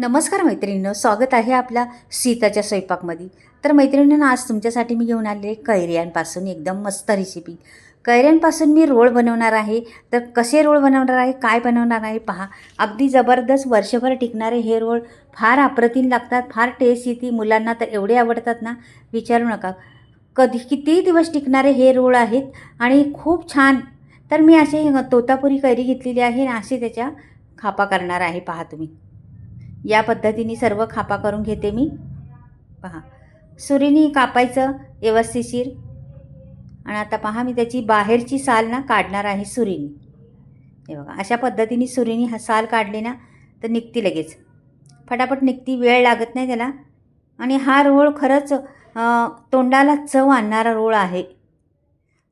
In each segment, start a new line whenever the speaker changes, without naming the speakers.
नमस्कार मैत्रिणीनं स्वागत आहे आपल्या सीताच्या स्वयंपाकमध्ये. तर मैत्रिणीनं आज तुमच्यासाठी मी घेऊन आले कैऱ्यांपासून एकदम मस्त रेसिपी कैऱ्यांपासून मी रोळ बनवणार आहे. तर कसे रोळ बनवणार आहे काय बनवणार आहे पहा. अगदी जबरदस्त वर्षभर टिकणारे हे रोळ फार अप्रतिम लागतात फार टेस्ट येते मुलांना तर एवढे आवडतात ना विचारू नका. कधी किती दिवस टिकणारे हे रोळ आहेत आणि खूप छान. तर मी असे तोतापुरी कैरी घेतलेली आहे आणि असे त्याच्या खापा करणार आहे पहा तुम्ही. या पद्धतीने सर्व खापा करून घेते मी. पहा. सुरीने कापायचं व्यवस्थिशीर आणि आता पहा मी त्याची बाहेरची साल ना काढणार आहे सुरीने. हे बघा अशा पद्धतीने सुरीने हा साल काढली ना तर निघती लगेच. फटाफट निघती वेळ लागत नाही त्याला. आणि हा रोळ खरंच तोंडाला चव आणणारा रोळ आहे.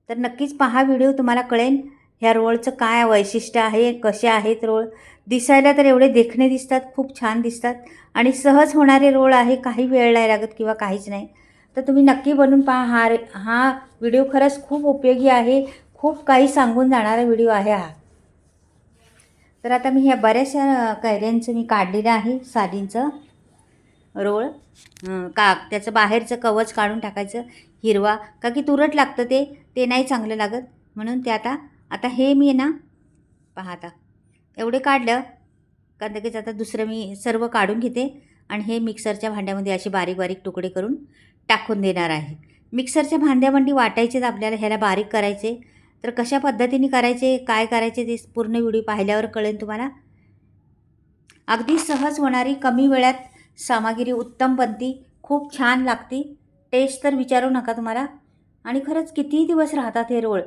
तर नक्कीच पहा व्हिडिओ तुम्हाला कळेल. ह्या रोळचं काय वैशिष्ट्य आहे कसे आहेत रोळ दिसायला तर एवढे देखणे दिसतात खूप छान दिसतात. आणि सहज होणारे रोळ आहे काही वेळ नाही लागत किंवा काहीच नाही. तर तुम्ही नक्की बनवून पहा हा रे हा व्हिडिओ खरंच खूप उपयोगी आहे. खूप काही सांगून जाणारा व्हिडिओ आहे हा. तर आता मी ह्या बऱ्याचशा कैऱ्यांचं मी काढलेलं आहे सालींचं रोळ का त्याचं बाहेरचं कवच काढून टाकायचं हिरवा. का की तुरट लागतं ते ते नाही चांगलं लागत. म्हणून ते आता आता हे मी ना पहा आता. एवढे काढलं कारण लगेच आता दुसरं मी सर्व काढून घेते आणि हे मिक्सरच्या भांड्यामध्ये असे बारीक बारीक तुकडे करून टाकून देणार आहे. मिक्सरच्या भांड्यामध्ये वाटायचेच आपल्याला ह्याला बारीक करायचे. तर कशा पद्धतीने करायचे काय करायचे ते पूर्ण व्हिडिओ पाहिल्यावर कळेल तुम्हाला. अगदी सहज होणारी कमी वेळात सामग्री उत्तम बनती खूप छान लागती. टेस्ट तर विचारू नका तुम्हाला. आणि खरंच किती दिवस राहतात हे रोळ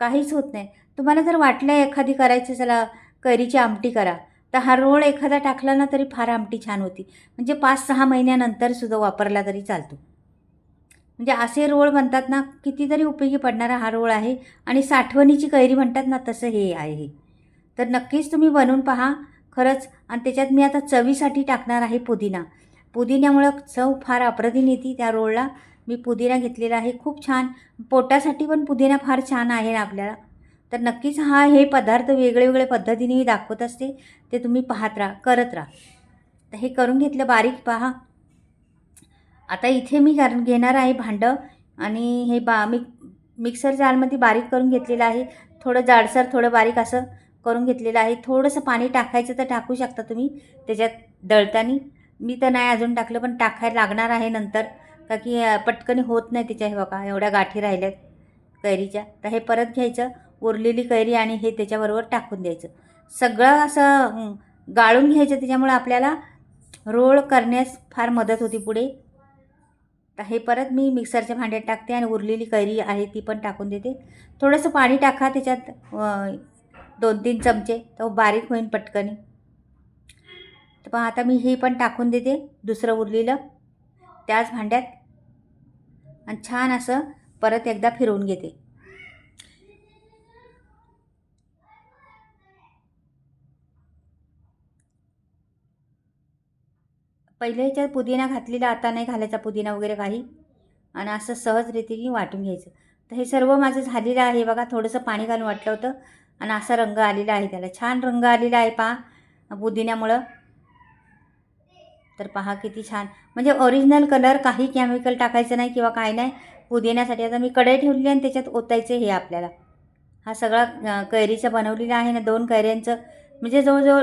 काहीच होत नाही. तुम्हाला जर वाटलं एखादी करायची चला कैरीची आमटी करा तर हा रोळ एखादा टाकला ना तरी फार आमटी छान होती. म्हणजे पाच सहा महिन्यानंतर सुद्धा वापरला तरी चालतो. म्हणजे असे रोळ बनतात ना कितीतरी उपयोगी पडणारा हा रोळ आहे आणि साठवणीची कैरी म्हणतात ना तसं हे आहे. तर नक्कीच तुम्ही बनवून पहा खरंच. आणि त्याच्यात मी आता चवीसाठी टाकणार आहे पुदिना. पुदिन्यामुळं चव फार अप्रतिम येते त्या रोळला मी पुदिना घेतलेला आहे खूप छान. पोटासाठी पण पुदिना फार छान आहे ना आपल्याला. तर नक्कीच हा हे पदार्थ वेगळे वेगळे पद्धतीने मी दाखवत असते. ते तुम्ही पाहत राहा करत राहा. तर हे करून घेतलं बारीक पहा. आता इथे मी कर घेणार आहे भांडं आणि हे बा मी मिक्सर जारमध्ये बारीक करून घेतलेलं आहे. थोडं जाडसर थोडं बारीक असं करून घेतलेलं आहे. थोडंसं पाणी टाकायचं तर टाकू शकता तुम्ही. त्याच्यात दळताना. मी तर नाही अजून टाकलं पण टाकायला लागणार आहे नंतर. का की पटकन पटकनी होत नाही त्याच्या हे बघा एवढ्या गाठी राहिल्यात कैरीच्या. तर हे परत घ्यायचं उरलेली कैरी आणि हे त्याच्याबरोबर टाकून द्यायचं. सगळं असं गाळून घ्यायचं त्याच्यामुळे आपल्याला रोळ करण्यास फार मदत होती पुढे. तर हे परत मी मिक्सरच्या भांड्यात टाकते आणि उरलेली कैरी आहे ती पण टाकून देते. थोडंसं पाणी टाका त्याच्यात दोन तीन चमचे तर बारीक होईन पटकनी. तर पण आता मी हे पण टाकून देते दुसरं उरलेलं. त्याच भांड्यात आणि छान असं परत एकदा फिरवून घेते. पहिले ह्याच्यात पुदिना घातलेला आता नाही घालायचा पुदिना वगैरे काही. आणि असं सहज रीतीने वाटून घ्यायचं. तर हे सर्व माझं झालेलं आहे बघा थोडंसं पाणी घालून वाटलं होतं. आणि असा रंग आलेला आहे त्याला. छान रंग आलेला आहे पहा पुदिन्यामुळं. तर पहा किती छान. म्हणजे ओरिजिनल कलर काही केमिकल टाकायचं नाही किंवा काय नाही. पुदिन्यासाठी आता मी कढई ठेवलेली आहे आणि त्याच्यात ओतायचं हे आपल्याला. हा सगळा कैरीचं कैरीचा बनवलेला आहे ना दोन कैऱ्यांचं. म्हणजे जवळजवळ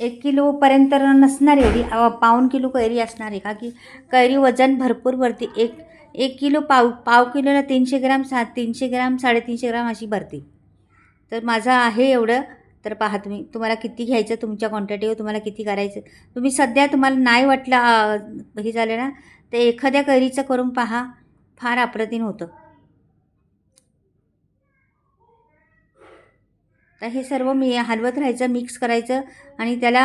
एक किलोपर्यंत नसणार एवढी. पाऊण किलो कैरी असणार आहे का? की कैरी वजन भरपूर भरते. एक एक किलो पाव पाव किलोला तीनशे ग्राम सा तीनशे ग्राम साडेतीनशे ग्राम अशी भरते. तर माझं आहे एवढं. तर पहा तुम्ही तुम्हाला किती घ्यायचं तुमच्या क्वांटिटीवर तुम्हाला किती करायचं. तुम्ही सध्या तुम्हाला नाही वाटलं हे झालं ना तर एखाद्या कैरीचं करून पहा फार अप्रतिम होतं. तर हे सर्व मी हलवत राहायचं मिक्स करायचं आणि त्याला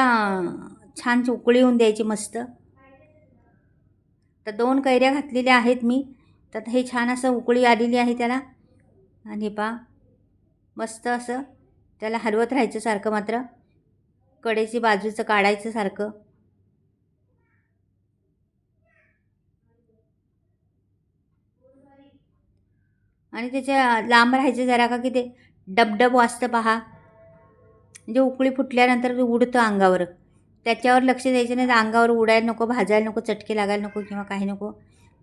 छान उकळी होऊन द्यायची मस्त. तर दोन कैऱ्या घातलेल्या आहेत मी. तर हे छान असं उकळी आलेली आहे त्याला. आणि पा मस्त असं त्याला हलवत राहायचं सारखं मात्र? कडेची बाजूचं काढायचं सारखं? आणि त्याच्या लांब राहायचं जरा का की ते डबडब वाजतं पहा. म्हणजे उकळी फुटल्यानंतर उडतं अंगावर. त्याच्यावर लक्ष द्यायचं नाही तर अंगावर उडायला नको भाजायला नको चटके लागायला नको किंवा काही नको.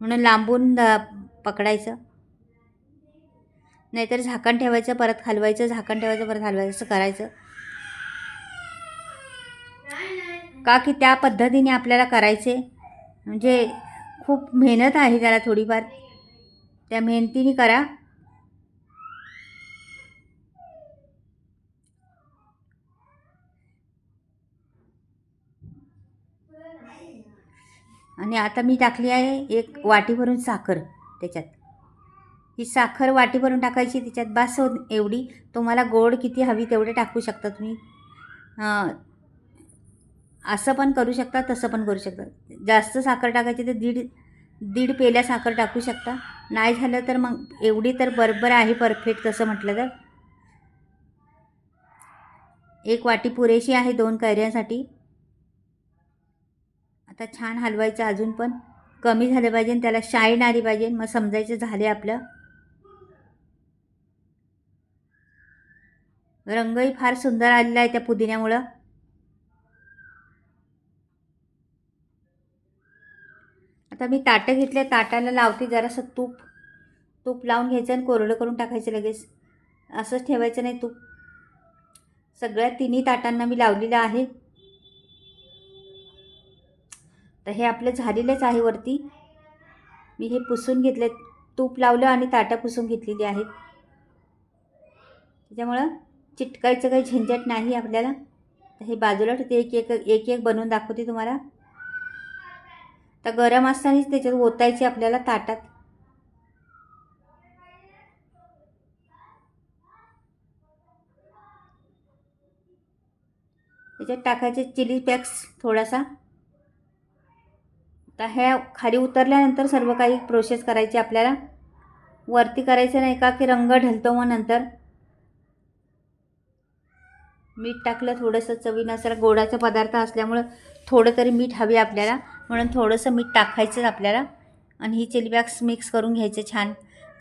म्हणून लांबून पकडायचं. नाहीतर झाकण ठेवायचं परत हलवायचं झाकण ठेवायचं परत हलवायचं असं करायचं. का की त्या पद्धतीने आपल्याला करायचे. म्हणजे खूप मेहनत आहे त्याला थोडीफार. त्या मेहनतीने करा. आणि आता मी टाकली आहे एक वाटी भरून साखर त्याच्यात. ही साखर वाटी भरून टाकायची तिच्यात बास एवढी तुम्हाला गोड किती हवी तेवढे टाकू शकता तुम्ही. असं पण करू शकता तसं पण करू शकता. जास्त साखर टाकायची तर दीड दीड पेल्या साखर टाकू शकता. नाही झालं तर मग एवढी तर बरोबर आहे परफेक्ट तसं म्हटलं तर. एक वाटी पुरेशी आहे दोन कैऱ्यांसाठी. आता छान हलवायचं अजून पण. कमी झालं पाहिजे त्याला शाईन आली पाहिजे. मग समजायचं झाले आपलं. रंगही फार सुंदर आलेला आहे त्या पुदिन्यामुळं. आता मी ताटं घेतले ताटाला लावते जरासं तूप. तूप लावून घ्यायचं आणि कोरडं करून टाकायचं लगेच. असंच ठेवायचं नाही तूप. सगळ्या तिन्ही ताटांना मी लावलेलं आहे. तर हे आपलं झालेलंच आहे वरती. मी हे पुसून घेतले तूप लावलं आणि ताटं पुसून घेतलेली आहेत. त्याच्यामुळं चिटकायचं काही झंझट नाही आपल्याला? तर हे बाजूला ठेवते एक एक एक एक बनवून दाखवते तुम्हाला. तर गरम असतानाच त्याच्यात ओतायचे आपल्याला ताटात. त्याच्यात टाकायचे चिली पॅक्स थोडासा. तर ह्या खाली उतरल्यानंतर सर्व काही प्रोसेस करायची आपल्याला. वरती करायचं नाही का की रंग ढलतो मग नंतर. मीठ टाकलं थोडंसं चवीनुसार गोडाचा पदार्थ असल्यामुळं थोडं तरी मीठ हवे आपल्याला. म्हणून थोडंसं मीठ टाकायचंच आपल्याला. आणि ही चिली बॅग्स मिक्स करून घ्यायचं छान.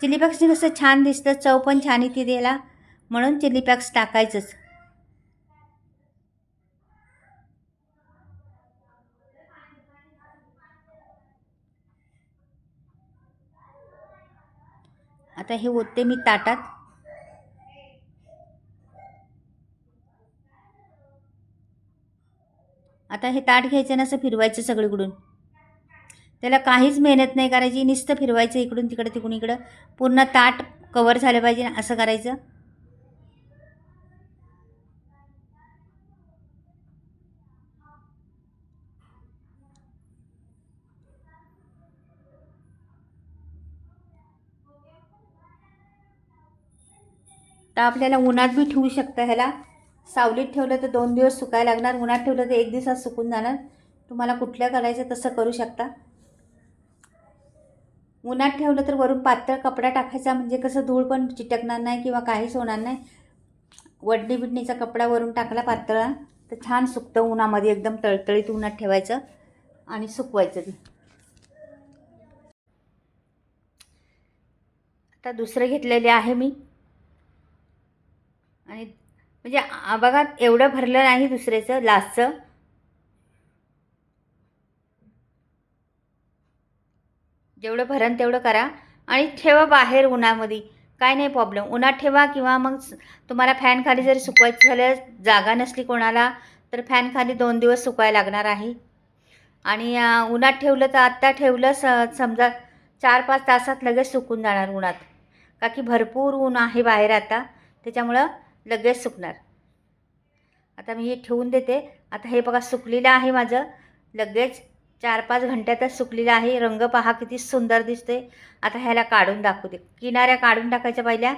चिली बॅग्सने कसं छान दिसतं चव पण छान येते त्याला. म्हणून चिली फ्लेक्स टाकायचंच. आता हे ओतते मी ताटात. आता हे ताट घ्यायचं ना असं फिरवायचं सगळीकडून. त्याला काहीच मेहनत नाही करायची नुसतं फिरवायचं इकडून तिकडं तिकडून इकडं. पूर्ण ताट कवर झालं पाहिजे असं करायचं. तर आपल्याला उन्हात बी ठेवू शकता ह्याला. सावलीत ठेवलं तर दोन दिवस सुकायला लागणार उन्हात ठेवलं तर एक दिवसात सुकून जाणार. तुम्हाला कुठल्या करायचं तसं करू शकता. उन्हात ठेवलं तर वरून पातळ कपडा टाकायचा म्हणजे कसं धूळ पण चिटकणार नाही किंवा काहीच होणार नाही. वडणी बिडणीचा कपडा वरून टाकला पातळा तर छान सुकतं उन्हामध्ये एकदम तळतळीत उन्हात ठेवायचं आणि सुकवायचं ते. आता दुसरं घेतलेले आहे मी. आणि म्हणजे आ- बघा एवढं भरलं नाही दुसऱ्याचं लास्टचं. जेवढं भरण तेवढं करा. आणि ठेवा बाहेर उन्हामध्ये. काय नाही प्रॉब्लेम उन्हात ठेवा किंवा मग तुम्हाला फॅनखाली जर जरी सुकवायचं झालं जागा नसली कोणाला तर फॅनखाली दोन दिवस सुकायला लागणार आहे. आणि उन्हात ठेवलं तर आत्ता ठेवलं स समजा चार पाच तासात लगेच सुकून जाणार उन्हात. का की भरपूर ऊन आहे बाहेर आता. त्याच्यामुळं लगेच सुकणार. आता मी हे ठेवून देते. आता हे बघा सुकलेलं आहे माझं. लगेच चार पाच घंट्यातच सुकलेलं आहे. रंग पहा किती सुंदर दिसते आता ह्याला काढून दाखवू दे. किनाऱ्या काढून टाकायच्या पहिल्या.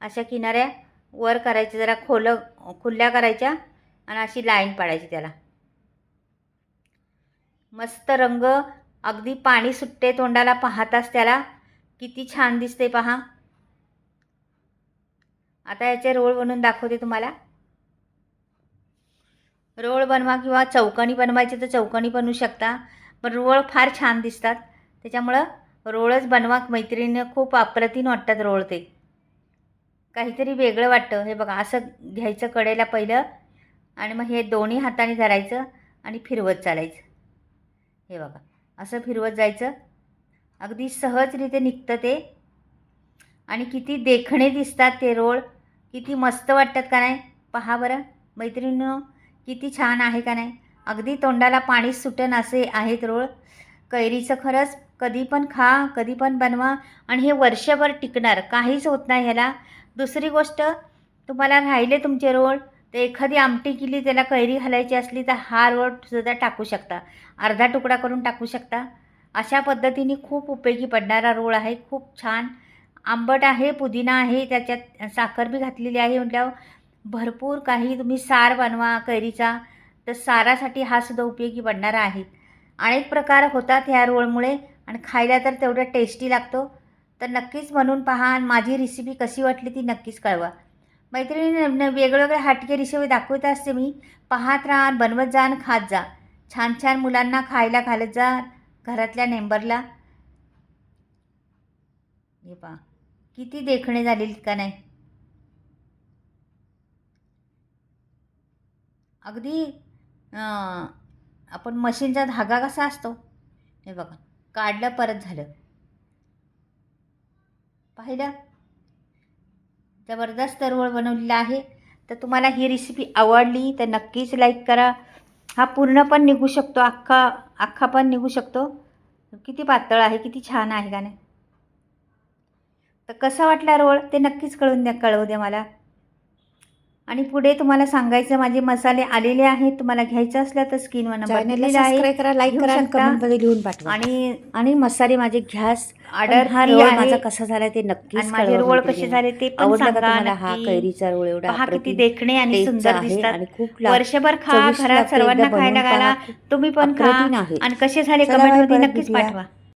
अशा किनाऱ्या वर करायच्या जरा खोलं खुल्ल्या करायच्या आणि अशी लाईन पाडायची त्याला. मस्त रंग. अगदी पाणी सुटते तोंडाला पाहताच त्याला. किती छान दिसते पहा. आता याचे रोळ बनवून दाखवते तुम्हाला. रोळ बनवा किंवा चौकणी बनवायची तर चौकणी बनवू शकता. पण रोळ फार छान दिसतात. त्याच्यामुळं रोळच बनवा. मैत्रिणीनं खूप अप्रतिम वाटतात रोळ ते. काहीतरी वेगळं वाटतं. हे बघा असं घ्यायचं कडेला पहिलं आणि मग हे दोन्ही हाताने धरायचं आणि फिरवत चालायचं. हे बघा असं फिरवत जायचं. अगदी सहजरित्या निघतं ते. आणि किती देखणे दिसतात ते रोळ किती मस्त वाटतात का नाही? पहा बरं मैत्रिणीनं किती छान आहे का नाही? अगदी तोंडाला पाणी सुटेन असे आहेत रोळ. कैरीचं खरंच कधी पण खा कधी पण बनवा आणि हे वर्षभर टिकणार. काहीच होत नाही ह्याला. दुसरी गोष्ट तुम्हाला राहिले तुमचे रोळ. तर एखादी आमटी केली त्याला कैरी घालायची असली तर हा रोळ सुद्धा टाकू शकता. अर्धा तुकडा करून टाकू शकता. अशा पद्धतीने खूप उपयोगी पडणारा रोळ आहे. खूप छान. आंबट आहे पुदिना आहे त्याच्यात साखर बी घातलेली आहे म्हटल्यावर भरपूर काही तुम्ही सार बनवा कैरीचा. तर सारासाठी हा सुद्धा उपयोगी पडणारा आहे. अनेक प्रकार होतात ह्या रोळमुळे आणि खायला तर तेवढं टेस्टी लागतो. तर नक्कीच म्हणून पहा आणि माझी रेसिपी कशी वाटली ती नक्कीच कळवा. मैत्रिणी न वेगवेगळे हटके रेसिपी दाखवत असते मी. पाहत राहा बनवत जा आणि खात जा. छान छान मुलांना खायला घालत जा घरातल्या मेंबरला हे पहा. किती देखणे झालेली का नाही? अगदी आपण मशीनचा धागा कसा असतो? हे बघा काढलं परत झालं. पाहिलं? जबरदस्त रोळ बनवलेला आहे. तर तुम्हाला ही रेसिपी आवडली तर नक्कीच लाईक करा. हा पूर्ण पण निघू शकतो अख्खा अख्खा पण निघू शकतो. किती पातळ आहे किती छान आहे का नाही? तर कसा वाटला रोळ ते नक्कीच कळून द्या कळवू द्या मला आणि पुढे तुम्हाला सांगायचं माझे मसाले आलेले आहेत तुम्हाला घ्यायचं असलं तर नंबर आहे
करा लाईक करा. कमेंटमध्ये लिहून पाठवा
आणि
आणि मसाले माझे घ्यास
ऑर्डर
हा रोळ. माझा कसा झाला ते नक्कीच
माझे रोळ. कसे झाले ते पण सांगा
हा. कैरीचा रोळ एवढा
पहा किती देखणे आणि सुंदर दिसतात
आणि खूप
वर्षभर खा घरात सर्वांना खायला घाला. तुम्ही पण खा आणि कसे झाले कमेंटमध्ये नक्कीच. पाठवा